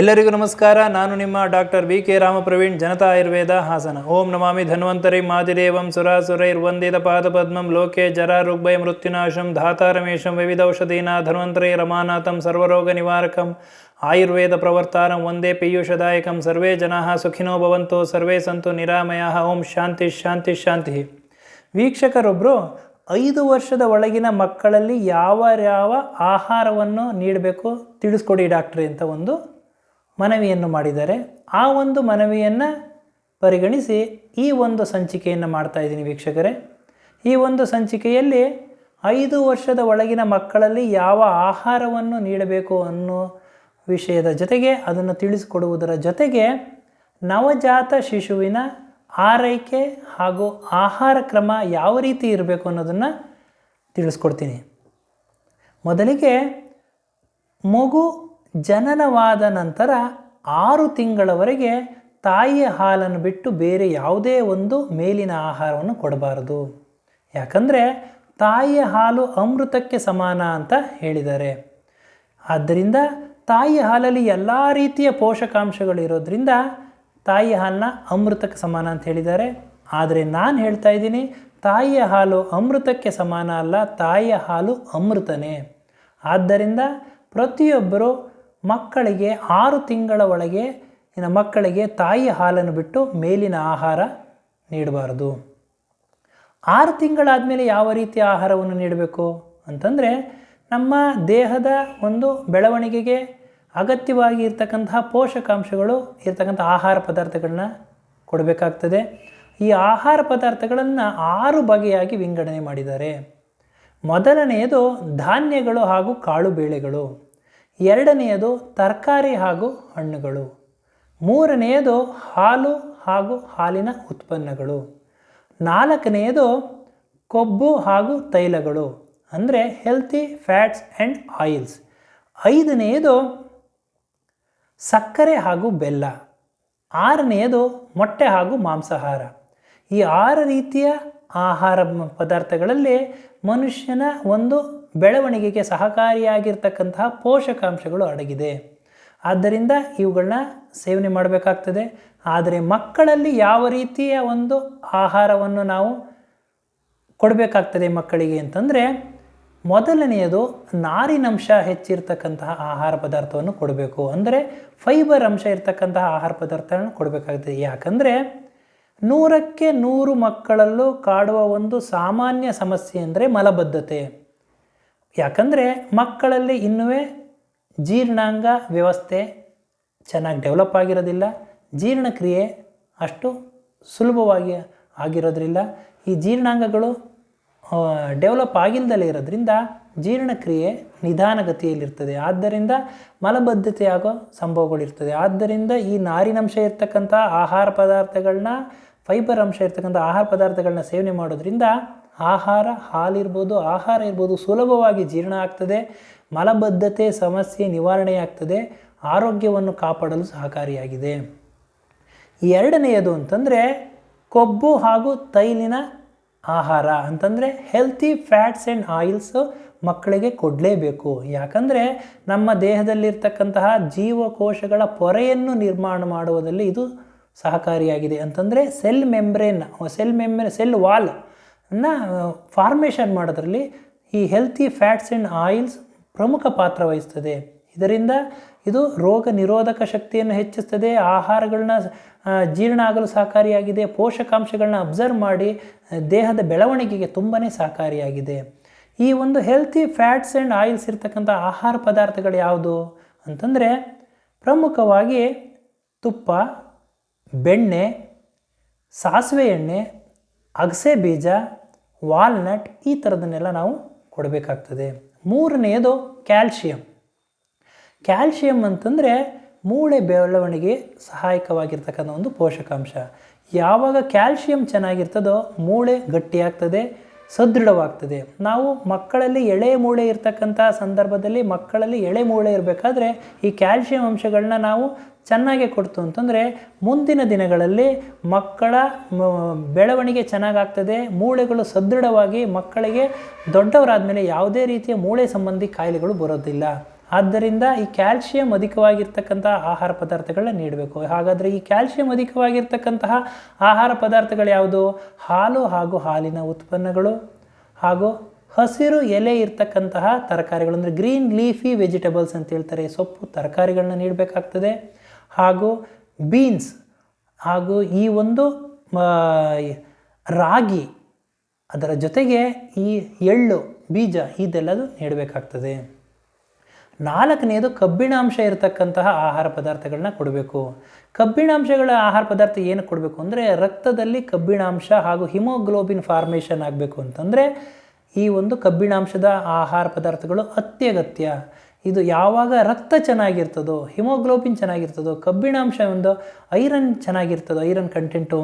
ಎಲ್ಲರಿಗೂ ನಮಸ್ಕಾರ. ನಾನು ನಿಮ್ಮ doctor B K Ramapraveen, Janata Ayurveda Hassan. ಓಂ ನಮಾಮಿ ಧನ್ವಂತರಿ ಮಾದಿದೇವಂ ಸುರಾಸುರೈರ್ವಂದಿತ ಪಾದಪದ್ಮಂ ಲೋಕೆ ಜರ ರುಗ್ಭಯ ಮೃತ್ಯುನಾಶಂ ಧಾತಾರಮೇಶಂ ವಿವಿಧೌಷಧೀನಾ ಧನ್ವಂತರೈ ರಮಾನಾಥಂ ಸರ್ವರೋಗ ನಿವಾರಕಂ ಆಯುರ್ವೇದ ಪ್ರವರ್ತಾರಂ ವಂದೇ ಪೀಯೂಷದಾಯಕಂ ಸರ್ವೇ ಜನಾ ಸುಖಿನೋ ಭವಂತು ಸರ್ವೇ ಸಂತು ನಿರಾಮಯ. ಓಂ ಶಾಂತಿ ಶಾಂತಿ ಶಾಂತಿ. ವೀಕ್ಷಕರೊಬ್ಬರು ಐದು ವರ್ಷದ ಒಳಗಿನ ಮಕ್ಕಳಲ್ಲಿ ಯಾವ ಯಾವ ಆಹಾರವನ್ನು ನೀಡಬೇಕು ತಿಳಿಸ್ಕೊಡಿ ಡಾಕ್ಟ್ರಿ ಅಂತ ಒಂದು ಮನವಿಯನ್ನು ಮಾಡಿದ್ದಾರೆ ಆ ಒಂದು ಮನವಿಯನ್ನು ಪರಿಗಣಿಸಿ ಈ ಒಂದು ಸಂಚಿಕೆಯನ್ನು ಮಾಡ್ತಾ ಇದ್ದೀನಿ ವೀಕ್ಷಕರೇ. ಈ ಒಂದು ಸಂಚಿಕೆಯಲ್ಲಿ ಐದು ವರ್ಷದ ಒಳಗಿನ ಮಕ್ಕಳಲ್ಲಿ ಯಾವ ಆಹಾರವನ್ನು ನೀಡಬೇಕು ಅನ್ನೋ ವಿಷಯದ ಜೊತೆಗೆ ಅದನ್ನು ತಿಳಿಸಿಕೊಡುವುದರ ಜೊತೆಗೆ ನವಜಾತ ಶಿಶುವಿನ ಆರೈಕೆ ಹಾಗೂ ಆಹಾರ ಕ್ರಮ ಯಾವ ರೀತಿ ಇರಬೇಕು ಅನ್ನೋದನ್ನು ತಿಳಿಸ್ಕೊಡ್ತೀನಿ. ಮೊದಲಿಗೆ ಮಗು ಜನನವಾದ ನಂತರ ಆರು ತಿಂಗಳವರೆಗೆ ತಾಯಿಯ ಹಾಲನ್ನು ಬಿಟ್ಟು ಬೇರೆ ಯಾವುದೇ ಒಂದು ಮೇಲಿನ ಆಹಾರವನ್ನು ಕೊಡಬಾರದು. ಯಾಕಂದರೆ ತಾಯಿಯ ಹಾಲು ಅಮೃತಕ್ಕೆ ಸಮಾನ ಅಂತ ಹೇಳಿದ್ದಾರೆ. ಆದ್ದರಿಂದ ತಾಯಿಯ ಹಾಲಲ್ಲಿ ಎಲ್ಲ ರೀತಿಯ ಪೋಷಕಾಂಶಗಳು ಇರೋದ್ರಿಂದ ತಾಯಿಯ ಹಾಲನ್ನ ಅಮೃತಕ್ಕೆ ಸಮಾನ ಅಂತ ಹೇಳಿದ್ದಾರೆ. ಆದರೆ ನಾನು ಹೇಳ್ತಾ ಇದ್ದೀನಿ, ತಾಯಿಯ ಹಾಲು ಅಮೃತಕ್ಕೆ ಸಮಾನ ಅಲ್ಲ, ತಾಯಿಯ ಹಾಲು ಅಮೃತನೇ. ಆದ್ದರಿಂದ ಪ್ರತಿಯೊಬ್ಬರು ಮಕ್ಕಳಿಗೆ ಆರು ತಿಂಗಳ ಒಳಗೆ ಇನ್ನು ಮಕ್ಕಳಿಗೆ ತಾಯಿ ಹಾಲನ್ನು ಬಿಟ್ಟು ಮೇಲಿನ ಆಹಾರ ನೀಡಬಾರದು. ಆರು ತಿಂಗಳಾದಮೇಲೆ ಯಾವ ರೀತಿಯ ಆಹಾರವನ್ನು ನೀಡಬೇಕು ಅಂತಂದರೆ ನಮ್ಮ ದೇಹದ ಒಂದು ಬೆಳವಣಿಗೆಗೆ ಅಗತ್ಯವಾಗಿ ಇರ್ತಕ್ಕಂತಹ ಪೋಷಕಾಂಶಗಳು ಇರ್ತಕ್ಕಂಥ ಆಹಾರ ಪದಾರ್ಥಗಳನ್ನ ಕೊಡಬೇಕಾಗ್ತದೆ. ಈ ಆಹಾರ ಪದಾರ್ಥಗಳನ್ನು ಆರು ಬಗೆಯಾಗಿ ವಿಂಗಡಣೆ ಮಾಡಿದ್ದಾರೆ. ಮೊದಲನೆಯದು ಧಾನ್ಯಗಳು ಹಾಗೂ ಕಾಳು ಬೇಳೆಗಳು. ಎರಡನೆಯದು ತರಕಾರಿ ಹಾಗೂ ಹಣ್ಣುಗಳು. ಮೂರನೆಯದು ಹಾಲು ಹಾಗೂ ಹಾಲಿನ ಉತ್ಪನ್ನಗಳು. ನಾಲ್ಕನೆಯದು ಕೊಬ್ಬು ಹಾಗೂ ತೈಲಗಳು, ಅಂದರೆ ಹೆಲ್ತಿ ಫ್ಯಾಟ್ಸ್ ಆ್ಯಂಡ್ ಆಯಿಲ್ಸ್ ಐದನೆಯದು ಸಕ್ಕರೆ ಹಾಗೂ ಬೆಲ್ಲ. ಆರನೆಯದು ಮೊಟ್ಟೆ ಹಾಗೂ ಮಾಂಸಾಹಾರ. ಈ ಆರು ರೀತಿಯ ಆಹಾರ ಪದಾರ್ಥಗಳಲ್ಲಿ ಮನುಷ್ಯನ ಒಂದು ಬೆಳವಣಿಗೆಗೆ ಸಹಕಾರಿಯಾಗಿರ್ತಕ್ಕಂತಹ ಪೋಷಕಾಂಶಗಳು ಅಡಗಿದೆ. ಆದ್ದರಿಂದ ಇವುಗಳನ್ನ ಸೇವನೆ ಮಾಡಬೇಕಾಗ್ತದೆ. ಆದರೆ ಮಕ್ಕಳಲ್ಲಿ ಯಾವ ರೀತಿಯ ಒಂದು ಆಹಾರವನ್ನು ನಾವು ಕೊಡಬೇಕಾಗ್ತದೆ ಮಕ್ಕಳಿಗೆ ಅಂತಂದರೆ, ಮೊದಲನೆಯದು ನಾರಿನಂಶ ಹೆಚ್ಚಿರ್ತಕ್ಕಂತಹ ಆಹಾರ ಪದಾರ್ಥವನ್ನು ಕೊಡಬೇಕು. ಅಂದರೆ ಫೈಬರ್ ಅಂಶ ಇರ್ತಕ್ಕಂತಹ ಆಹಾರ ಪದಾರ್ಥಗಳನ್ನು ಕೊಡಬೇಕಾಗ್ತದೆ. ಯಾಕಂದರೆ ನೂರಕ್ಕೆ ನೂರು ಮಕ್ಕಳಲ್ಲೂ ಕಾಡುವ ಒಂದು ಸಾಮಾನ್ಯ ಸಮಸ್ಯೆ ಅಂದರೆ ಮಲಬದ್ಧತೆ. ಯಾಕಂದರೆ ಮಕ್ಕಳಲ್ಲಿ ಇನ್ನೂ ಜೀರ್ಣಾಂಗ ವ್ಯವಸ್ಥೆ ಚೆನ್ನಾಗಿ ಡೆವಲಪ್ ಆಗಿರೋದಿಲ್ಲ. ಜೀರ್ಣಕ್ರಿಯೆ ಅಷ್ಟು ಸುಲಭವಾಗಿ ಆಗಿರೋದ್ರಿಂದ ಈ ಜೀರ್ಣಾಂಗಗಳು ಡೆವಲಪ್ ಆಗಿಲ್ದಲೇ ಇರೋದ್ರಿಂದ ಜೀರ್ಣಕ್ರಿಯೆ ನಿಧಾನಗತಿಯಲ್ಲಿರ್ತದೆ. ಆದ್ದರಿಂದ ಮಲಬದ್ಧತೆ ಆಗೋ ಸಂಭವಗಳಿರ್ತದೆ ಆದ್ದರಿಂದ ಈ ನಾರಿನಂಶ ಇರ್ತಕ್ಕಂಥ ಆಹಾರ ಪದಾರ್ಥಗಳನ್ನ ಫೈಬರ್ ಅಂಶ ಇರ್ತಕ್ಕಂಥ ಆಹಾರ ಪದಾರ್ಥಗಳನ್ನ ಸೇವನೆ ಮಾಡೋದ್ರಿಂದ ಆಹಾರ ಹಾಲಿರ್ಬೋದು ಆಹಾರ ಇರ್ಬೋದು, ಸುಲಭವಾಗಿ ಜೀರ್ಣ ಆಗ್ತದೆ. ಮಲಬದ್ಧತೆ, ಸಮಸ್ಯೆ ನಿವಾರಣೆಯಾಗ್ತದೆ. ಆರೋಗ್ಯವನ್ನು ಕಾಪಾಡಲು ಸಹಕಾರಿಯಾಗಿದೆ. ಎರಡನೆಯದು ಅಂತಂದರೆ ಕೊಬ್ಬು ಹಾಗೂ ತೈಲಿನ ಆಹಾರ ಅಂತಂದರೆ ಹೆಲ್ತಿ ಫ್ಯಾಟ್ಸ್ ಆ್ಯಂಡ್ ಆಯಿಲ್ಸು ಮಕ್ಕಳಿಗೆ ಕೊಡಲೇಬೇಕು. ಯಾಕಂದರೆ ನಮ್ಮ ದೇಹದಲ್ಲಿರ್ತಕ್ಕಂತಹ ಜೀವಕೋಶಗಳ ಪೊರೆಯನ್ನು ನಿರ್ಮಾಣ ಮಾಡುವುದರಲ್ಲಿ ಇದು ಸಹಕಾರಿಯಾಗಿದೆ ಅಂತಂದರೆ cell membrane cell membrane cell wall ಅನ್ನ ಫಾರ್ಮೇಷನ್ ಮಾಡೋದ್ರಲ್ಲಿ ಈ ಹೆಲ್ತಿ ಫ್ಯಾಟ್ಸ್ ಆ್ಯಂಡ್ ಆಯಿಲ್ಸ್ ಪ್ರಮುಖ ಪಾತ್ರ ವಹಿಸ್ತದೆ. ಇದರಿಂದ ಇದು ರೋಗ ನಿರೋಧಕ ಶಕ್ತಿಯನ್ನು ಹೆಚ್ಚಿಸ್ತದೆ, ಆಹಾರಗಳನ್ನ ಜೀರ್ಣ ಆಗಲು ಸಹಕಾರಿಯಾಗಿದೆ, ಪೋಷಕಾಂಶಗಳನ್ನ ಅಬ್ಸರ್ವ್ ಮಾಡಿ ದೇಹದ ಬೆಳವಣಿಗೆಗೆ ತುಂಬಾ ಸಹಕಾರಿಯಾಗಿದೆ. ಈ ಒಂದು ಹೆಲ್ತಿ ಫ್ಯಾಟ್ಸ್ ಆ್ಯಂಡ್ ಆಯಿಲ್ಸ್ ಇರ್ತಕ್ಕಂಥ ಆಹಾರ ಪದಾರ್ಥಗಳು ಯಾವುದು ಅಂತಂದರೆ ಪ್ರಮುಖವಾಗಿ ತುಪ್ಪ, ಬೆಣ್ಣೆ, ಸಾಸಿವೆ ಎಣ್ಣೆ, ಅಗಸೆ ಬೀಜ ವಾಲ್ನಟ್ ಈ ಥರದನ್ನೆಲ್ಲ ನಾವು ಕೊಡಬೇಕಾಗ್ತದೆ. ಮೂರನೆಯದು ಕ್ಯಾಲ್ಶಿಯಂ. ಕ್ಯಾಲ್ಶಿಯಂ ಅಂತಂದರೆ ಮೂಳೆ ಬೆಳವಣಿಗೆ ಸಹಾಯಕವಾಗಿರ್ತಕ್ಕಂಥ ಒಂದು ಪೋಷಕಾಂಶ. ಯಾವಾಗ ಕ್ಯಾಲ್ಶಿಯಂ ಚೆನ್ನಾಗಿರ್ತದೋ ಮೂಳೆ ಗಟ್ಟಿಯಾಗ್ತದೆ ಸದೃಢವಾಗ್ತದೆ. ನಾವು ಮಕ್ಕಳಲ್ಲಿ ಎಳೆ ಮೂಳೆ ಇರ್ತಕ್ಕಂಥ ಸಂದರ್ಭದಲ್ಲಿ ಮಕ್ಕಳಲ್ಲಿ ಎಳೆ ಮೂಳೆ ಇರಬೇಕಾದ್ರೆ ಈ ಕ್ಯಾಲ್ಶಿಯಂ ಅಂಶಗಳನ್ನ ನಾವು ಚೆನ್ನಾಗೆ ಕೊಡ್ತು ಅಂತಂದರೆ ಮುಂದಿನ ದಿನಗಳಲ್ಲಿ ಮಕ್ಕಳ ಬೆಳವಣಿಗೆ ಚೆನ್ನಾಗಾಗ್ತದೆ, ಮೂಳೆಗಳು ಸದೃಢವಾಗಿ ಮಕ್ಕಳಿಗೆ ದೊಡ್ಡವರಾದ ಮೇಲೆ ಯಾವುದೇ ರೀತಿಯ ಮೂಳೆ ಸಂಬಂಧಿ ಕಾಯಿಲೆಗಳು ಬರೋದಿಲ್ಲ. ಆದ್ದರಿಂದ ಈ ಕ್ಯಾಲ್ಶಿಯಂ ಅಧಿಕವಾಗಿರ್ತಕ್ಕಂತಹ ಆಹಾರ ಪದಾರ್ಥಗಳನ್ನ ನೀಡಬೇಕು. ಹಾಗಾದರೆ ಈ ಕ್ಯಾಲ್ಶಿಯಂ ಅಧಿಕವಾಗಿರ್ತಕ್ಕಂತಹ ಆಹಾರ ಪದಾರ್ಥಗಳು ಯಾವುದು? ಹಾಲು ಹಾಗೂ ಹಾಲಿನ ಉತ್ಪನ್ನಗಳು ಹಾಗೂ ಹಸಿರು ಎಲೆ ಇರ್ತಕ್ಕಂತಹ ತರಕಾರಿಗಳು, ಅಂದರೆ ಗ್ರೀನ್ ಲೀಫಿ ವೆಜಿಟೇಬಲ್ಸ್ ಅಂತ ಹೇಳ್ತಾರೆ. ಸೊಪ್ಪು ತರಕಾರಿಗಳನ್ನ ನೀಡಬೇಕಾಗ್ತದೆ. ಹಾಗೂ ಬೀನ್ಸ್ ಹಾಗೂ ಈ ಒಂದು ರಾಗಿ ಅದರ ಜೊತೆಗೆ ಈ ಎಳ್ಳು, ಬೀಜ, ಇದೆಲ್ಲದು ನೀಡಬೇಕಾಗ್ತದೆ. ನಾಲ್ಕನೆಯದು ಕಬ್ಬಿಣಾಂಶ ಇರತಕ್ಕಂತಹ ಆಹಾರ ಪದಾರ್ಥಗಳನ್ನ ಕೊಡಬೇಕು. ಕಬ್ಬಿಣಾಂಶಗಳ ಆಹಾರ ಪದಾರ್ಥ ಏನು ಕೊಡಬೇಕು ಅಂದರೆ ರಕ್ತದಲ್ಲಿ ಕಬ್ಬಿಣಾಂಶ ಹಾಗೂ ಹಿಮೋಗ್ಲೋಬಿನ್ ಫಾರ್ಮೇಷನ್ ಆಗಬೇಕು ಅಂತಂದರೆ ಈ ಒಂದು ಕಬ್ಬಿಣಾಂಶದ ಆಹಾರ ಪದಾರ್ಥಗಳು ಅತ್ಯಗತ್ಯ. ಇದು ಯಾವಾಗ ರಕ್ತ ಚೆನ್ನಾಗಿರ್ತದೋ, ಹಿಮೋಗ್ಲೋಬಿನ್ ಚೆನ್ನಾಗಿರ್ತದೋ, ಕಬ್ಬಿಣಾಂಶ ಒಂದು ಐರನ್ ಚೆನ್ನಾಗಿರ್ತದೋ, ಐರನ್ ಕಂಟೆಂಟು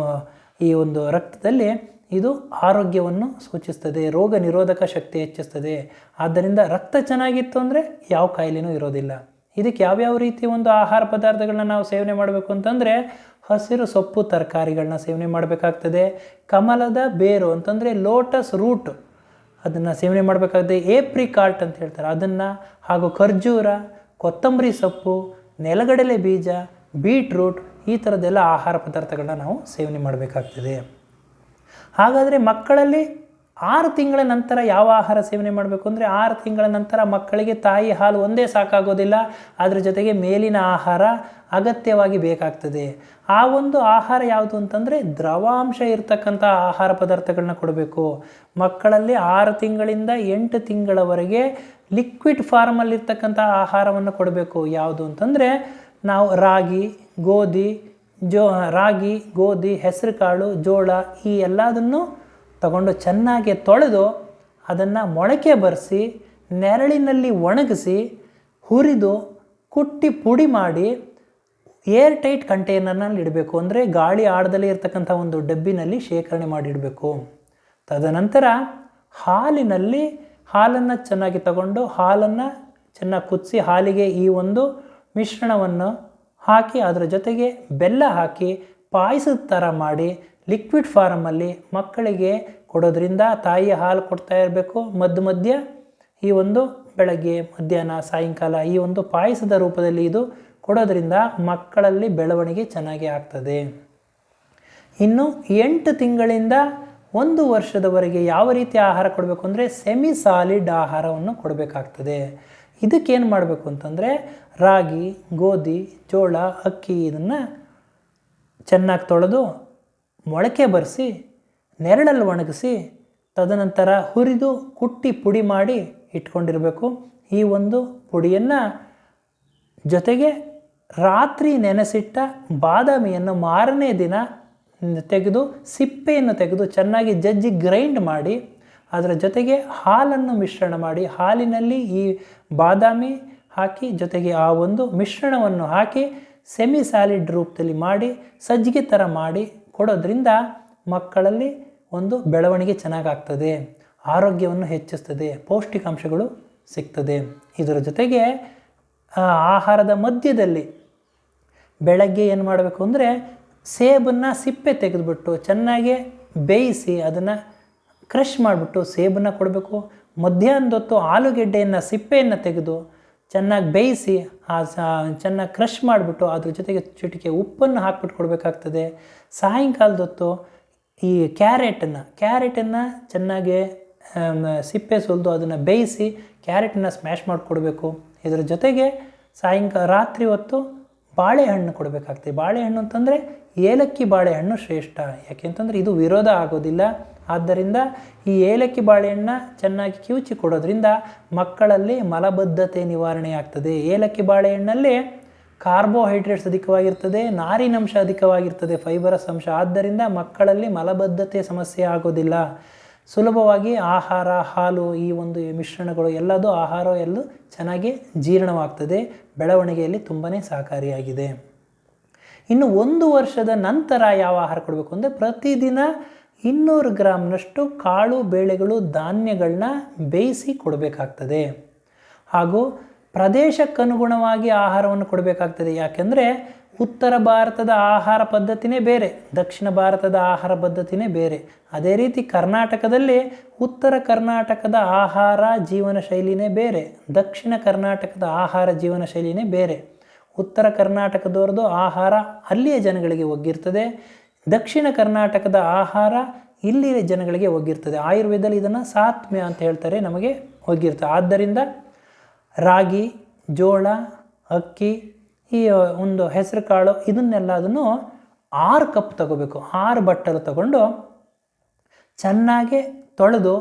ಈ ಒಂದು ರಕ್ತದಲ್ಲಿ ಇದು ಆರೋಗ್ಯವನ್ನು ಸೂಚಿಸ್ತದೆ, ರೋಗ ನಿರೋಧಕ ಶಕ್ತಿ ಹೆಚ್ಚಿಸ್ತದೆ. ಆದ್ದರಿಂದ ರಕ್ತ ಚೆನ್ನಾಗಿತ್ತು ಅಂದರೆ ಯಾವ ಕಾಯಿಲೆನೂ ಇರೋದಿಲ್ಲ. ಇದಕ್ಕೆ ಯಾವ್ಯಾವ ರೀತಿ ಒಂದು ಆಹಾರ ಪದಾರ್ಥಗಳನ್ನ ನಾವು ಸೇವನೆ ಮಾಡಬೇಕು ಅಂತಂದರೆ ಹಸಿರು ಸೊಪ್ಪು ತರಕಾರಿಗಳನ್ನ ಸೇವನೆ ಮಾಡಬೇಕಾಗ್ತದೆ, ಕಮಲದ ಬೇರು ಅಂತಂದರೆ ಲೋಟಸ್ ರೂಟ್ ಅದನ್ನು ಸೇವನೆ ಮಾಡಬೇಕಾಗ್ತದೆ ಏಪ್ರಿಕಾಟ್ ಅಂತ ಹೇಳ್ತಾರೆ. ಅದನ್ನು ಹಾಗೂ ಖರ್ಜೂರ, ಕೊತ್ತಂಬರಿ ಸೊಪ್ಪು, ನೆಲಗಡಲೆ ಬೀಜ, ಬೀಟ್ರೂಟ್ ಈ ಥರದ್ದೆಲ್ಲ ಆಹಾರ ಪದಾರ್ಥಗಳನ್ನ ನಾವು ಸೇವನೆ ಮಾಡಬೇಕಾಗ್ತದೆ. ಹಾಗಾದರೆ ಮಕ್ಕಳಲ್ಲಿ ಆರು ತಿಂಗಳ ನಂತರ ಯಾವ ಆಹಾರ ಸೇವನೆ ಮಾಡಬೇಕು ಅಂದರೆ ಆರು ತಿಂಗಳ ನಂತರ ಮಕ್ಕಳಿಗೆ ತಾಯಿ ಹಾಲು ಒಂದೇ ಸಾಕಾಗೋದಿಲ್ಲ. ಅದರ ಜೊತೆಗೆ ಮೇಲಿನ ಆಹಾರ ಅಗತ್ಯವಾಗಿ ಬೇಕಾಗ್ತದೆ. ಆ ಒಂದು ಆಹಾರ ಯಾವುದು ಅಂತಂದರೆ ದ್ರವಾಂಶ ಇರತಕ್ಕಂಥ ಆಹಾರ ಪದಾರ್ಥಗಳನ್ನ ಕೊಡಬೇಕು. ಮಕ್ಕಳಲ್ಲಿ ಆರು ತಿಂಗಳಿಂದ ಎಂಟು ತಿಂಗಳವರೆಗೆ ಲಿಕ್ವಿಡ್ ಫಾರ್ಮಲ್ಲಿರ್ತಕ್ಕಂಥ ಆಹಾರವನ್ನು ಕೊಡಬೇಕು. ಯಾವುದು ಅಂತಂದರೆ ನಾವು ರಾಗಿ, ಗೋಧಿ ಜೋ, ರಾಗಿ, ಗೋಧಿ, ಹೆಸರುಕಾಳು, ಜೋಳ ಈ ಎಲ್ಲದನ್ನು ತಗೊಂಡು ಚೆನ್ನಾಗಿ ತೊಳೆದು ಅದನ್ನು ಮೊಳಕೆ ಬರೆಸಿ, ನೆರಳಿನಲ್ಲಿ ಒಣಗಿಸಿ, ಹುರಿದು, ಕುಟ್ಟಿ ಪುಡಿ ಮಾಡಿ ಏರ್ ಟೈಟ್ ಕಂಟೈನರ್ನಲ್ಲಿ ಇಡಬೇಕು. ಅಂದರೆ ಗಾಳಿ ಆಡದಲ್ಲಿ ಇರ್ತಕ್ಕಂಥ ಒಂದು ಡಬ್ಬಿನಲ್ಲಿ ಶೇಖರಣೆ ಮಾಡಿಡಬೇಕು ತದನಂತರ ಹಾಲಿನಲ್ಲಿ ಹಾಲನ್ನು ಚೆನ್ನಾಗಿ ತಗೊಂಡು ಹಾಲನ್ನು ಚೆನ್ನಾಗಿ ಕುದಿಸಿ ಹಾಲಿಗೆ ಈ ಒಂದು ಮಿಶ್ರಣವನ್ನು ಹಾಕಿ ಅದರ ಜೊತೆಗೆ ಬೆಲ್ಲ ಹಾಕಿ ಪಾಯಸದ ಥರ ಮಾಡಿ ಲಿಕ್ವಿಡ್ ಫಾರಮಲ್ಲಿ ಮಕ್ಕಳಿಗೆ ಕೊಡೋದ್ರಿಂದ ತಾಯಿಯ ಹಾಲು ಕೊಡ್ತಾ ಇರಬೇಕು. ಮಧ್ಯ ಮಧ್ಯ ಈ ಒಂದು ಬೆಳಗ್ಗೆ, ಮಧ್ಯಾಹ್ನ, ಸಾಯಂಕಾಲ ಈ ಒಂದು ಪಾಯಸದ ರೂಪದಲ್ಲಿ ಇದು ಕೊಡೋದ್ರಿಂದ ಮಕ್ಕಳಲ್ಲಿ ಬೆಳವಣಿಗೆ ಚೆನ್ನಾಗಿ ಆಗ್ತದೆ. ಇನ್ನು ಎಂಟು ತಿಂಗಳಿಂದ ಒಂದು ವರ್ಷದವರೆಗೆ ಯಾವ ರೀತಿ ಆಹಾರ ಕೊಡಬೇಕು ಅಂದರೆ ಸೆಮಿ ಸಾಲಿಡ್ ಆಹಾರವನ್ನು ಕೊಡಬೇಕಾಗ್ತದೆ. ಇದಕ್ಕೇನು ಮಾಡಬೇಕು ಅಂತಂದರೆ ರಾಗಿ, ಗೋಧಿ, ಜೋಳ, ಅಕ್ಕಿ ಇದನ್ನು ಚೆನ್ನಾಗಿ ತೊಳೆದು ಮೊಳಕೆ ಬರೆಸಿ, ನೆರಳಲ್ಲಿ ಒಣಗಿಸಿ, ತದನಂತರ ಹುರಿದು ಕುಟ್ಟಿ ಪುಡಿ ಮಾಡಿ ಇಟ್ಕೊಂಡಿರಬೇಕು. ಈ ಒಂದು ಪುಡಿಯನ್ನು ಜೊತೆಗೆ ರಾತ್ರಿ ನೆನೆಸಿಟ್ಟ ಬಾದಾಮಿಯನ್ನು ಮಾರನೇ ದಿನ ತೆಗೆದು, ಸಿಪ್ಪೆಯನ್ನು ತೆಗೆದು ಚೆನ್ನಾಗಿ ಜಜ್ಜಿ ಗ್ರೈಂಡ್ ಮಾಡಿ ಅದರ ಜೊತೆಗೆ ಹಾಲನ್ನು ಮಿಶ್ರಣ ಮಾಡಿ ಹಾಲಿನಲ್ಲಿ ಈ ಬಾದಾಮಿ ಹಾಕಿ, ಜೊತೆಗೆ ಆ ಒಂದು ಮಿಶ್ರಣವನ್ನು ಹಾಕಿ ಸೆಮಿ ಸ್ಯಾಲಿಡ್ ರೂಪದಲ್ಲಿ ಮಾಡಿ, ಸಜ್ಜಿಗೆ ಥರ ಮಾಡಿ ಕೊಡೋದ್ರಿಂದ ಮಕ್ಕಳಲ್ಲಿ ಒಂದು ಬೆಳವಣಿಗೆ ಚೆನ್ನಾಗಾಗ್ತದೆ. ಆರೋಗ್ಯವನ್ನು ಹೆಚ್ಚಿಸ್ತದೆ. ಪೌಷ್ಟಿಕಾಂಶಗಳು ಸಿಗ್ತದೆ. ಇದರ ಜೊತೆಗೆ ಆಹಾರದ ಮಧ್ಯದಲ್ಲಿ ಬೆಳಗ್ಗೆ ಏನು ಮಾಡಬೇಕು ಅಂದರೆ ಸೇಬನ್ನು ಸಿಪ್ಪೆ ತೆಗೆದುಬಿಟ್ಟು ಚೆನ್ನಾಗಿ ಬೇಯಿಸಿ ಅದನ್ನು ಕ್ರಷ್ ಮಾಡಿಬಿಟ್ಟು ಸೇಬನ್ನು ಕೊಡಬೇಕು, ಮಧ್ಯಾಹ್ನದೊತ್ತು ಆಲೂಗೆಡ್ಡೆಯನ್ನು, ಸಿಪ್ಪೆಯನ್ನು ತೆಗೆದು ಚೆನ್ನಾಗಿ ಬೇಯಿಸಿ, ಆ ಚೆನ್ನಾಗಿ ಕ್ರಷ್ ಮಾಡಿಬಿಟ್ಟು ಅದ್ರ ಜೊತೆಗೆ ಚಿಟಿಕೆ ಉಪ್ಪನ್ನು ಹಾಕ್ಬಿಟ್ಟು ಕೊಡಬೇಕಾಗ್ತದೆ. ಸಾಯಂಕಾಲದೊತ್ತು ಈ ಕ್ಯಾರೆಟನ್ನು ಕ್ಯಾರೆಟನ್ನು ಚೆನ್ನಾಗಿ ಸಿಪ್ಪೆ ಸುಲಿದು ಅದನ್ನು ಬೇಯಿಸಿ ಕ್ಯಾರೆಟನ್ನು ಸ್ಮ್ಯಾಶ್ ಮಾಡಿಕೊಡ್ಬೇಕು ಇದರ ಜೊತೆಗೆ ಸಾಯಂಕಾಲ ರಾತ್ರಿ ಹೊತ್ತು ಬಾಳೆಹಣ್ಣು ಕೊಡಬೇಕಾಗ್ತದೆ. ಬಾಳೆಹಣ್ಣು ಅಂತಂದರೆ ಏಲಕ್ಕಿ ಬಾಳೆಹಣ್ಣು ಶ್ರೇಷ್ಠ. ಯಾಕೆಂತಂದರೆ ಇದು ವಿರೋಧ ಆಗೋದಿಲ್ಲ. ಆದ್ದರಿಂದ ಈ ಏಲಕ್ಕಿ ಬಾಳೆಹಣ್ಣ ಚೆನ್ನಾಗಿ ಕಿವುಚಿ ಕೊಡೋದ್ರಿಂದ ಮಕ್ಕಳಲ್ಲಿ ಮಲಬದ್ಧತೆ ನಿವಾರಣೆ ಆಗ್ತದೆ. ಏಲಕ್ಕಿ ಬಾಳೆಹಣ್ಣಲ್ಲಿ ಕಾರ್ಬೋಹೈಡ್ರೇಟ್ಸ್ ಅಧಿಕವಾಗಿರ್ತದೆ, ನಾರಿನಂಶ ಅಧಿಕವಾಗಿರ್ತದೆ, ಫೈಬರಸ್ ಅಂಶ. ಆದ್ದರಿಂದ ಮಕ್ಕಳಲ್ಲಿ ಮಲಬದ್ಧತೆ ಸಮಸ್ಯೆ ಆಗೋದಿಲ್ಲ. ಸುಲಭವಾಗಿ ಆಹಾರ, ಹಾಲು ಈ ಒಂದು ಮಿಶ್ರಣಗಳು ಎಲ್ಲದೂ ಆಹಾರ ಎಲ್ಲೂ ಚೆನ್ನಾಗಿ ಜೀರ್ಣವಾಗ್ತದೆ. ಬೆಳವಣಿಗೆಯಲ್ಲಿ ತುಂಬಾ ಸಹಕಾರಿಯಾಗಿದೆ. ಇನ್ನು ಒಂದು ವರ್ಷದ ನಂತರ ಯಾವ ಆಹಾರ ಕೊಡಬೇಕು ಅಂದರೆ ಪ್ರತಿದಿನ ಇನ್ನೂರು ಗ್ರಾಮ್ನಷ್ಟು ಕಾಳು ಬೇಳೆಗಳು ಧಾನ್ಯಗಳನ್ನ ಬೇಯಿಸಿ ಕೊಡಬೇಕಾಗ್ತದೆ. ಹಾಗೂ ಪ್ರದೇಶಕ್ಕನುಗುಣವಾಗಿ ಆಹಾರವನ್ನು ಕೊಡಬೇಕಾಗ್ತದೆ. ಯಾಕೆಂದರೆ ಉತ್ತರ ಭಾರತದ ಆಹಾರ ಪದ್ಧತಿನೇ ಬೇರೆ, ದಕ್ಷಿಣ ಭಾರತದ ಆಹಾರ ಪದ್ಧತಿನೇ ಬೇರೆ. ಅದೇ ರೀತಿ ಕರ್ನಾಟಕದಲ್ಲಿ ಉತ್ತರ ಕರ್ನಾಟಕದ ಆಹಾರ ಜೀವನ ಶೈಲಿನೇ ಬೇರೆ, ದಕ್ಷಿಣ ಕರ್ನಾಟಕದ ಆಹಾರ ಜೀವನ ಶೈಲಿನೇ ಬೇರೆ. ಉತ್ತರ ಕರ್ನಾಟಕದವ್ರದ್ದು ಆಹಾರ ಅಲ್ಲಿಯ ಜನಗಳಿಗೆ ಒಗ್ಗಿರ್ತದೆ. ದಕ್ಷಿಣ ಕರ್ನಾಟಕದ ಆಹಾರ ಇಲ್ಲಿ ಜನಗಳಿಗೆ ಒಗ್ಗಿರ್ತದೆ ಆಯುರ್ವೇದದಲ್ಲಿ ಇದನ್ನು ಸಾತ್ಮ್ಯ ಅಂತ ಹೇಳ್ತಾರೆ, ನಮಗೆ ಒಗ್ಗಿರ್ತದೆ ಆದ್ದರಿಂದ ರಾಗಿ, ಜೋಳ, ಅಕ್ಕಿ, ಈ ಒಂದು ಹೆಸರು ಕಾಳು ಇದನ್ನೆಲ್ಲ ಅದನ್ನು ಆರು ಕಪ್ ತಗೋಬೇಕು. ಆರು ಬಟ್ಟಲು ತಗೊಂಡು ಚೆನ್ನಾಗಿ ತೊಳೆದು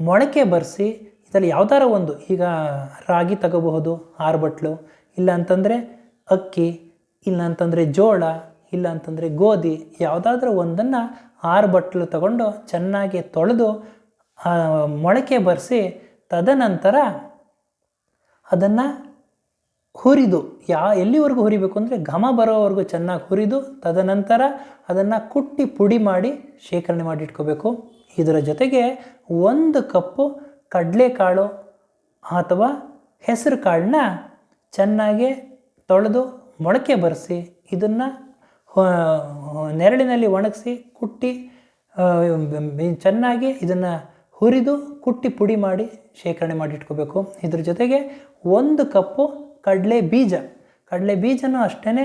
ಮೊಳಕೆ ಬರೆಸಿ, ಇದರಲ್ಲಿ ಯಾವ್ದಾರ ಒಂದು, ಈಗ ರಾಗಿ ತಗೋಬಹುದು, ಆರು ಬಟ್ಲು ಇಲ್ಲ ಅಂತಂದರೆ ಅಕ್ಕಿ ಇಲ್ಲ ಅಂತಂದರೆ ಜೋಳ ಇಲ್ಲ ಅಂತಂದರೆ ಗೋಧಿ ಯಾವುದಾದ್ರೂ ಒಂದನ್ನು ಆರು ಬಟ್ಟಲು ತಗೊಂಡು ಚೆನ್ನಾಗಿ ತೊಳೆದು ಮೊಳಕೆ ಬರೆಸಿ ತದನಂತರ ಅದನ್ನು ಹುರಿದು, ಯಾ, ಎಲ್ಲಿವರೆಗೂ ಹುರಿಬೇಕು ಅಂದರೆ ಘಮ ಬರೋವರೆಗೂ ಚೆನ್ನಾಗಿ ಹುರಿದು ತದನಂತರ ಅದನ್ನು ಕುಟ್ಟಿ ಪುಡಿ ಮಾಡಿ ಶೇಖರಣೆ ಮಾಡಿ ಇಟ್ಕೋಬೇಕು. ಇದರ ಜೊತೆಗೆ ಒಂದು ಕಪ್ಪು ಕಡಲೆಕಾಳು ಅಥವಾ ಹೆಸರು ಕಾಳನ್ನ ಚೆನ್ನಾಗಿ ತೊಳೆದು ಮೊಳಕೆ ಬರೆಸಿ ಇದನ್ನು ನೆರಳಿನಲ್ಲಿ ಒಣಗಿಸಿ ಕುಟ್ಟಿ ಚೆನ್ನಾಗಿ ಇದನ್ನು ಹುರಿದು ಕುಟ್ಟಿ ಪುಡಿ ಮಾಡಿ ಶೇಖರಣೆ ಮಾಡಿ ಇಟ್ಕೋಬೇಕು. ಇದ್ರ ಜೊತೆಗೆ ಒಂದು ಕಪ್ಪು ಕಡಲೆ ಬೀಜ. ಕಡಲೆ ಬೀಜನೂ ಅಷ್ಟೇ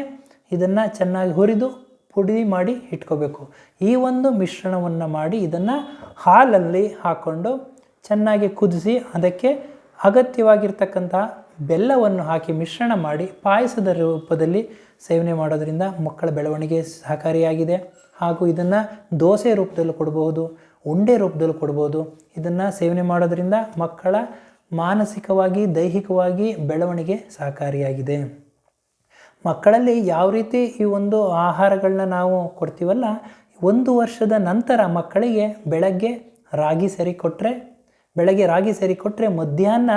ಇದನ್ನು ಚೆನ್ನಾಗಿ ಹುರಿದು ಪುಡಿ ಮಾಡಿ ಇಟ್ಕೋಬೇಕು. ಈ ಒಂದು ಮಿಶ್ರಣವನ್ನು ಮಾಡಿ ಇದನ್ನು ಹಾಲಲ್ಲಿ ಹಾಕ್ಕೊಂಡು ಚೆನ್ನಾಗಿ ಕುದಿಸಿ ಅದಕ್ಕೆ ಅಗತ್ಯವಾಗಿರ್ತಕ್ಕಂತಹ ಬೆಲ್ಲವನ್ನು ಹಾಕಿ ಮಿಶ್ರಣ ಮಾಡಿ ಪಾಯಸದ ರೂಪದಲ್ಲಿ ಸೇವನೆ ಮಾಡೋದರಿಂದ ಮಕ್ಕಳ ಬೆಳವಣಿಗೆ ಸಹಕಾರಿಯಾಗಿದೆ. ಹಾಗೂ ಇದನ್ನು ದೋಸೆ ರೂಪದಲ್ಲೂ ಕೊಡ್ಬೋದು, ಉಂಡೆ ರೂಪದಲ್ಲೂ ಕೊಡ್ಬೋದು. ಇದನ್ನು ಸೇವನೆ ಮಾಡೋದರಿಂದ ಮಕ್ಕಳ ಮಾನಸಿಕವಾಗಿ, ದೈಹಿಕವಾಗಿ ಬೆಳವಣಿಗೆ ಸಹಕಾರಿಯಾಗಿದೆ. ಮಕ್ಕಳಲ್ಲಿ ಯಾವ ರೀತಿ ಈ ಒಂದು ಆಹಾರಗಳನ್ನ ನಾವು ಕೊಡ್ತೀವಲ್ಲ, ಒಂದು ವರ್ಷದ ನಂತರ ಮಕ್ಕಳಿಗೆ ಬೆಳಗ್ಗೆ ರಾಗಿ ಸರಿ ಕೊಟ್ಟರೆ ಬೆಳಗ್ಗೆ ರಾಗಿ ಸರಿ ಕೊಟ್ಟರೆ ಮಧ್ಯಾಹ್ನ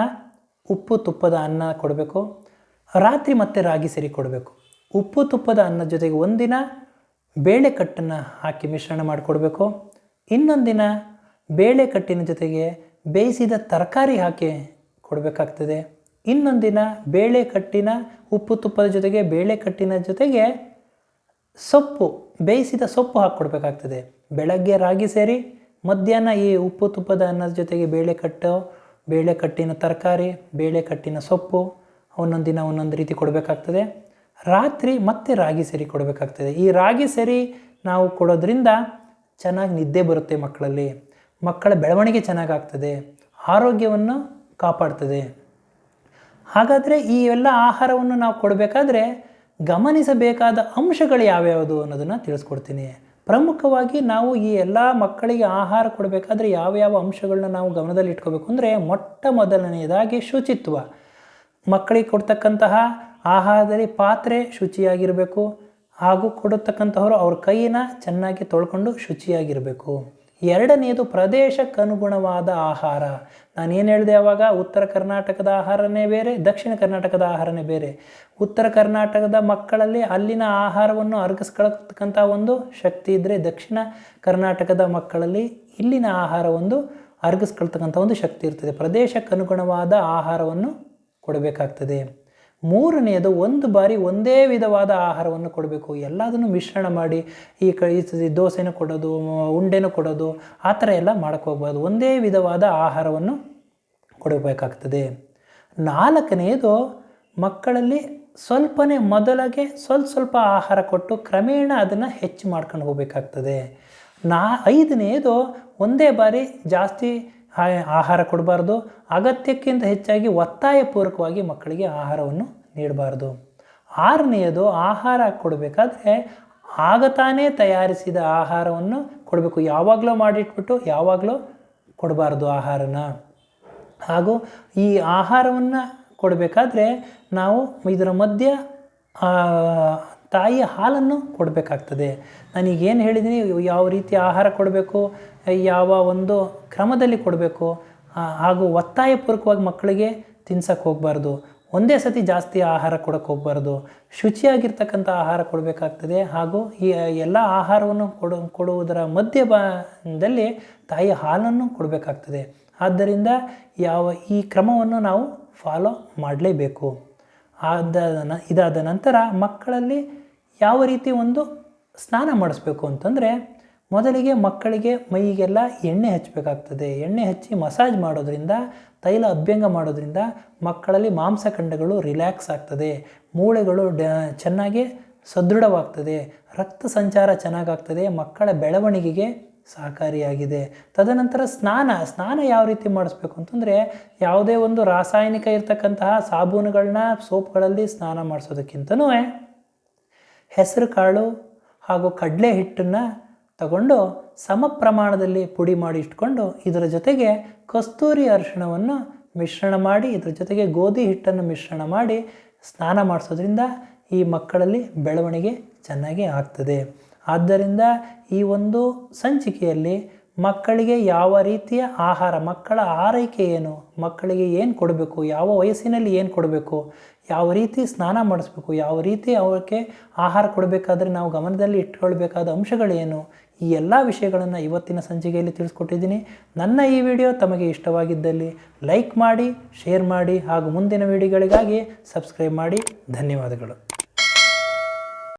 ಉಪ್ಪು ತುಪ್ಪದ ಅನ್ನ ಕೊಡಬೇಕು. ರಾತ್ರಿ ಮತ್ತೆ ರಾಗಿ ಸೇರಿ ಕೊಡಬೇಕು. ಉಪ್ಪು ತುಪ್ಪದ ಅನ್ನದ ಜೊತೆಗೆ ಒಂದಿನ ಬೇಳೆಕಟ್ಟನ್ನು ಹಾಕಿ ಮಿಶ್ರಣ ಮಾಡಿಕೊಡ್ಬೇಕು. ಇನ್ನೊಂದಿನ ದಿನ ಬೇಳೆಕಟ್ಟಿನ ಜೊತೆಗೆ ಬೇಯಿಸಿದ ತರಕಾರಿ ಹಾಕಿ ಕೊಡಬೇಕಾಗ್ತದೆ. ಇನ್ನೊಂದಿನ ದಿನ ಬೇಳೆಕಟ್ಟಿನ, ಉಪ್ಪು ತುಪ್ಪದ ಜೊತೆಗೆ ಬೇಳೆಕಟ್ಟಿನ ಜೊತೆಗೆ ಸೊಪ್ಪು, ಬೇಯಿಸಿದ ಸೊಪ್ಪು ಹಾಕ್ಕೊಡ್ಬೇಕಾಗ್ತದೆ ಬೆಳಗ್ಗೆ ರಾಗಿ ಸೇರಿ ಮಧ್ಯಾಹ್ನ ಈ ಉಪ್ಪು ತುಪ್ಪದ ಅನ್ನದ ಜೊತೆಗೆ ಬೇಳೆಕಟ್ಟು ಬೇಳೆಕಟ್ಟಿನ ತರಕಾರಿ, ಬೇಳೆಕಟ್ಟಿನ ಸೊಪ್ಪು ಒಂದೊಂದು ದಿನ ಒಂದೊಂದು ರೀತಿ ಕೊಡಬೇಕಾಗ್ತದೆ. ರಾತ್ರಿ ಮತ್ತೆ ರಾಗಿ ಸರಿ ಕೊಡಬೇಕಾಗ್ತದೆ. ಈ ರಾಗಿ ಸರಿ ನಾವು ಕೊಡೋದ್ರಿಂದ ಚೆನ್ನಾಗಿ ನಿದ್ದೆ ಬರುತ್ತೆ ಮಕ್ಕಳಲ್ಲಿ. ಮಕ್ಕಳ ಬೆಳವಣಿಗೆ ಚೆನ್ನಾಗಾಗ್ತದೆ. ಆರೋಗ್ಯವನ್ನು ಕಾಪಾಡ್ತದೆ. ಹಾಗಾದರೆ ಈ ಎಲ್ಲ ಆಹಾರವನ್ನು ನಾವು ಕೊಡಬೇಕಾದ್ರೆ ಗಮನಿಸಬೇಕಾದ ಅಂಶಗಳು ಯಾವ್ಯಾವುದು ಅನ್ನೋದನ್ನು ತಿಳಿಸ್ಕೊಡ್ತೀನಿ. ಪ್ರಮುಖವಾಗಿ ನಾವು ಈ ಎಲ್ಲ ಮಕ್ಕಳಿಗೆ ಆಹಾರ ಕೊಡಬೇಕಾದ್ರೆ ಯಾವ ಯಾವ ಅಂಶಗಳನ್ನ ನಾವು ಗಮನದಲ್ಲಿ ಇಟ್ಕೋಬೇಕು ಅಂದರೆ ಮೊಟ್ಟ ಮೊದಲನೆಯದಾಗಿ ಶುಚಿತ್ವ. ಮಕ್ಕಳಿಗೆ ಕೊಡ್ತಕ್ಕಂತಹ ಆಹಾರದಲ್ಲಿ ಪಾತ್ರೆ ಶುಚಿಯಾಗಿರಬೇಕು ಹಾಗೂ ಕೊಡತಕ್ಕಂತಹವರು ಅವ್ರ ಕೈನ ಚೆನ್ನಾಗಿ ತೊಳ್ಕೊಂಡು ಶುಚಿಯಾಗಿರಬೇಕು. ಎರಡನೆಯದು ಪ್ರದೇಶಕ್ಕನುಗುಣವಾದ ಆಹಾರ. ನಾನು ಏನು ಹೇಳಿದೆ ಅವಾಗ? ಉತ್ತರ ಕರ್ನಾಟಕದ ಆಹಾರನೇ ಬೇರೆ, ದಕ್ಷಿಣ ಕರ್ನಾಟಕದ ಆಹಾರನೇ ಬೇರೆ. ಉತ್ತರ ಕರ್ನಾಟಕದ ಮಕ್ಕಳಲ್ಲಿ ಅಲ್ಲಿನ ಆಹಾರವನ್ನು ಅರಗಿಸ್ಕೊಳ್ತಕ್ಕಂಥ ಒಂದು ಶಕ್ತಿ ಇದ್ದರೆ ದಕ್ಷಿಣ ಕರ್ನಾಟಕದ ಮಕ್ಕಳಲ್ಲಿ ಇಲ್ಲಿನ ಆಹಾರ ಒಂದು ಅರಗಿಸ್ಕೊಳ್ತಕ್ಕಂಥ ಒಂದು ಶಕ್ತಿ ಇರ್ತದೆ. ಪ್ರದೇಶಕ್ಕನುಗುಣವಾದ ಆಹಾರವನ್ನು ಕೊಡಬೇಕಾಗ್ತದೆ. ಮೂರನೆಯದು ಒಂದು ಬಾರಿ ಒಂದೇ ವಿಧವಾದ ಆಹಾರವನ್ನು ಕೊಡಬೇಕು. ಎಲ್ಲದನ್ನು ಮಿಶ್ರಣ ಮಾಡಿ, ಈ ಕ, ಈ ದೋಸೆನೂ ಕೊಡೋದು ಉಂಡೆನೂ ಕೊಡೋದು, ಆ ಥರ ಎಲ್ಲ ಮಾಡೋಕ್ಕೆ ಹೋಗ್ಬಾರ್ದು. ಒಂದೇ ವಿಧವಾದ ಆಹಾರವನ್ನು ಕೊಡಬೇಕಾಗ್ತದೆ. ನಾಲ್ಕನೆಯದು, ಮಕ್ಕಳಲ್ಲಿ ಸ್ವಲ್ಪನೇ ಮೊದಲಿಗೆ ಸ್ವಲ್ಪ ಸ್ವಲ್ಪ ಆಹಾರ ಕೊಟ್ಟು ಕ್ರಮೇಣ ಅದನ್ನು ಹೆಚ್ಚು ಮಾಡ್ಕೊಂಡು ಹೋಗಬೇಕಾಗ್ತದೆ. ನಾ, ಐದನೆಯದು, ಒಂದೇ ಬಾರಿ ಜಾಸ್ತಿ ಆಹಾರ ಕೊಡಬಾರ್ದು. ಅಗತ್ಯಕ್ಕಿಂತ ಹೆಚ್ಚಾಗಿ ಒತ್ತಾಯಪೂರ್ವಕವಾಗಿ ಮಕ್ಕಳಿಗೆ ಆಹಾರವನ್ನು ನೀಡಬಾರ್ದು. ಆರನೆಯದು ಆಹಾರ ಕೊಡಬೇಕಾದ್ರೆ ಆಗ ತಾನೇ ತಯಾರಿಸಿದ ಆಹಾರವನ್ನು ಕೊಡಬೇಕು. ಯಾವಾಗಲೂ ಮಾಡಿಟ್ಬಿಟ್ಟು ಯಾವಾಗಲೂ ಕೊಡಬಾರ್ದು ಆಹಾರನ. ಹಾಗೂ ಈ ಆಹಾರವನ್ನು ಕೊಡಬೇಕಾದ್ರೆ ನಾವು ಇದರ ಮಧ್ಯ ತಾಯಿಯ ಹಾಲನ್ನು ಕೊಡಬೇಕಾಗ್ತದೆ. ಏನು ಹೇಳಿದ್ದೀನಿ ಯಾವ ರೀತಿ ಆಹಾರ ಕೊಡಬೇಕು, ಯಾವ ಒಂದು ಕ್ರಮದಲ್ಲಿ ಕೊಡಬೇಕು ಹಾಗೂ ಒತ್ತಾಯಪೂರ್ವಕವಾಗಿ ಮಕ್ಕಳಿಗೆ ತಿನ್ಸಕ್ಕೆ ಹೋಗಬಾರ್ದು. ಒಂದೇ ಸತಿ ಜಾಸ್ತಿ ಆಹಾರ ಕೊಡಕ್ಕೆ ಹೋಗಬಾರ್ದು. ಶುಚಿಯಾಗಿರ್ತಕ್ಕಂಥ ಆಹಾರ ಕೊಡಬೇಕಾಗ್ತದೆ. ಹಾಗೂ ಈ ಎಲ್ಲ ಆಹಾರವನ್ನು ಕೊಡು, ಕೊಡುವುದರ ಮಧ್ಯಭಾಗದಲ್ಲಿ ತಾಯಿ ಹಾಲನ್ನು ಕೊಡಬೇಕಾಗ್ತದೆ. ಆದ್ದರಿಂದ ಯಾವ, ಈ ಕ್ರಮವನ್ನು ನಾವು ಫಾಲೋ ಮಾಡಲೇಬೇಕು. ಆದ ಇದಾದ ನಂತರ ಮಕ್ಕಳಲ್ಲಿ ಯಾವ ರೀತಿ ಒಂದು ಸ್ನಾನ ಮಾಡಿಸ್ಬೇಕು ಅಂತಂದರೆ, ಮೊದಲಿಗೆ ಮಕ್ಕಳಿಗೆ ಮೈಗೆಲ್ಲ ಎಣ್ಣೆ ಹಚ್ಚಬೇಕಾಗ್ತದೆ. ಎಣ್ಣೆ ಹಚ್ಚಿ ಮಸಾಜ್ ಮಾಡೋದ್ರಿಂದ ತೈಲ ಅಭ್ಯಂಗ ಮಾಡೋದ್ರಿಂದ ಮಕ್ಕಳಲ್ಲಿ ಮಾಂಸಖಂಡಗಳು ರಿಲ್ಯಾಕ್ಸ್ ಆಗ್ತದೆ. ಮೂಳೆಗಳು ಡ, ಚೆನ್ನಾಗಿ ಸದೃಢವಾಗ್ತದೆ. ರಕ್ತ ಸಂಚಾರ ಚೆನ್ನಾಗಾಗ್ತದೆ. ಮಕ್ಕಳ ಬೆಳವಣಿಗೆಗೆ ಸಹಕಾರಿಯಾಗಿದೆ. ತದನಂತರ ಸ್ನಾನ ಸ್ನಾನ ಯಾವ ರೀತಿ ಮಾಡಿಸ್ಬೇಕು ಅಂತಂದರೆ ಯಾವುದೇ ಒಂದು ರಾಸಾಯನಿಕ ಇರ್ತಕ್ಕಂತಹ ಸಾಬೂನುಗಳನ್ನ ಸೋಪ್ಗಳಲ್ಲಿ ಸ್ನಾನ ಮಾಡಿಸೋದಕ್ಕಿಂತನೂ ಹೆಸರು ಕಾಳು ಹಾಗೂ ಕಡಲೆ ಹಿಟ್ಟನ್ನು ತಗೊಂಡು ಸಮ ಪ್ರಮಾಣದಲ್ಲಿ ಪುಡಿ ಮಾಡಿ ಇಟ್ಕೊಂಡು ಇದರ ಜೊತೆಗೆ ಕಸ್ತೂರಿ ಅರಿಶಿಣವನ್ನು ಮಿಶ್ರಣ ಮಾಡಿ, ಇದರ ಜೊತೆಗೆ ಗೋಧಿ ಹಿಟ್ಟನ್ನು ಮಿಶ್ರಣ ಮಾಡಿ ಸ್ನಾನ ಮಾಡಿಸೋದ್ರಿಂದ ಈ ಮಕ್ಕಳಲ್ಲಿ ಬೆಳವಣಿಗೆ ಚೆನ್ನಾಗಿ ಆಗ್ತದೆ. ಆದ್ದರಿಂದ ಈ ಒಂದು ಸಂಚಿಕೆಯಲ್ಲಿ ಮಕ್ಕಳಿಗೆ ಯಾವ ರೀತಿಯ ಆಹಾರ, ಮಕ್ಕಳ ಆರೈಕೆ ಏನು, ಮಕ್ಕಳಿಗೆ ಏನು ಕೊಡಬೇಕು, ಯಾವ ವಯಸ್ಸಿನಲ್ಲಿ ಏನು ಕೊಡಬೇಕು, ಯಾವ ರೀತಿ ಸ್ನಾನ ಮಾಡಿಸ್ಬೇಕು, ಯಾವ ರೀತಿ ಅವಕ್ಕೆ ಆಹಾರ ಕೊಡಬೇಕಾದ್ರೆ ನಾವು ಗಮನದಲ್ಲಿ ಇಟ್ಕೊಳ್ಬೇಕಾದ ಅಂಶಗಳೇನು ಈ ಎಲ್ಲ ವಿಷಯಗಳನ್ನು ಇವತ್ತಿನ ಸಂಚಿಕೆಯಲ್ಲಿ ತಿಳಿಸ್ಕೊಟ್ಟಿದ್ದೀನಿ. ನನ್ನ ಈ ವಿಡಿಯೋ ತಮಗೆ ಇಷ್ಟವಾಗಿದ್ದಲ್ಲಿ ಲೈಕ್ ಮಾಡಿ, ಶೇರ್ ಮಾಡಿ ಹಾಗೂ ಮುಂದಿನ ವಿಡಿಯೋಗಳಿಗಾಗಿ ಸಬ್ಸ್ಕ್ರೈಬ್ ಮಾಡಿ. ಧನ್ಯವಾದಗಳು.